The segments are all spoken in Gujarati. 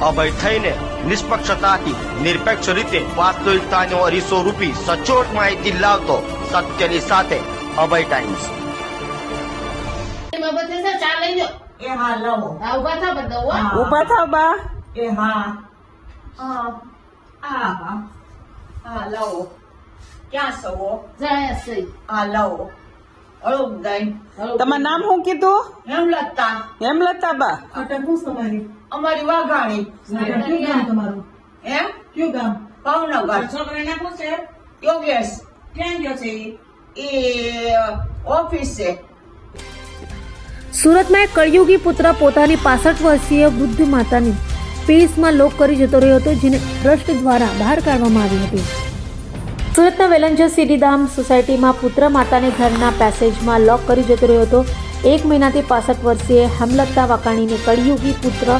અભય થઈને નિષ્પક્ષતાથી નિરપેક્ષ રીતે વાસ્તવિકતાનો અરીસો રૂપી સચોટ માહિતી લાવતો સત્યની સાથે અભય ટાઈમ્સ આ ઊભા થાવ બા. એ હા. હા લવો ક્યાં સવો જાય સહી હા? લવો હળું દઈ તમારું નામ શું કીધું? હેમલતા. હેમલતા બા અટક તમારી અમારી વાઘાણી. કયું ગામ તમારું? એમ? કયું ગામ? ભાવનગર. છોકરાને પૂછે યોગેશ. ક્યાં ગયો છે એ? ઓફિસ છે. સુરતમાં એક કળયુગી પુત્ર પોતાની પાસઠ વર્ષીય વૃદ્ધ માતાની પેસમાં લોક કરી જતો રહ્યો હતો જેને ટ્રસ્ટ દ્વારા બહાર કાઢવામાં આવી હતી. સુરતના વેલંજર સિટીધામ સોસાયટીમાં પુત્ર માતાને ઘરના પેસેજમાં લોક કરી જતો રહ્યો હતો. એક મહિનાથી પાસઠ વર્ષીય હેમલતા વાકાણીને કળયુગી પુત્ર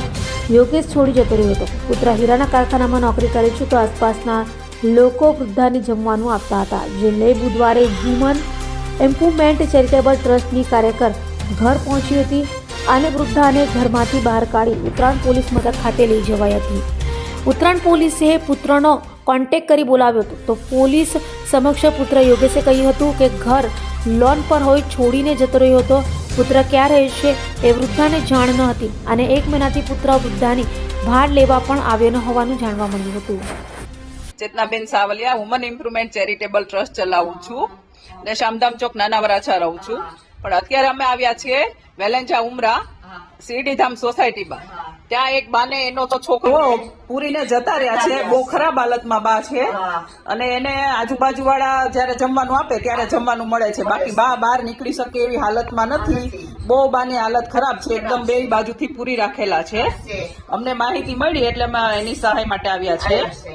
યોગેશ છોડી જતો રહ્યો હતો. પુત્ર હીરાના કારખાનામાં નોકરી કરે છે તો આસપાસના લોકો વૃદ્ધાને જમવાનું આપતા હતા, જે લઈ બુધવારે હ્યુમન એમ્પુમેન્ટ ચેરિટેબલ ટ્રસ્ટની કાર્યકર ઘર પહોંચી હતી અને વૃદ્ધાને ઘરમાંથી બહાર કાઢી ઉત્તરાયણ પોલીસ મથક ખાતે લઈ જવાઈ હતી. ઉત્તરાયણ પોલીસે પુત્રનો કોન્ટેક્ટ કરી બોલાવ્યો હતો. તો પોલીસ સમક્ષ પુત્ર યોગેશે કહ્યું હતું કે ઘર લોન પર હોય છોડીને જતો રહ્યો હતો. પુત્ર ક્યાં રહે છે એ વૃદ્ધાને જાણ ન હતી અને એક મહિનાથી પુત્ર વૃદ્ધાની ભાડ લેવા પણ આવ્યો ન હોવાનું જાણવા મળ્યું હતું. Chetnaben Savaliya woman improvement charitable trust ચલાવું છું ને શામધામ ચોક નાના વરાછા રહું છું. પણ અત્યારે અમે આવ્યા છીએ વેલેન્જા ઉમરા શિરડીધામ સોસાયટીમાં ત્યાં એક બાને એનો તો છોકરો પૂરીને જતા રહ્યા છે. બહુ ખરાબ હાલતમાં બા છે. અને એને આજુબાજુ વાળા જયારે જમવાનું આપે ત્યારે જમવાનું મળે છે. બાકી બા બહાર નીકળી શકે એવી હાલતમાં નથી. બહુ બાની હાલત ખરાબ છે. એકદમ બે બાજુથી પૂરી રાખેલા છે. અમને માહિતી મળી એટલે અમે એની સહાય માટે આવ્યા છે.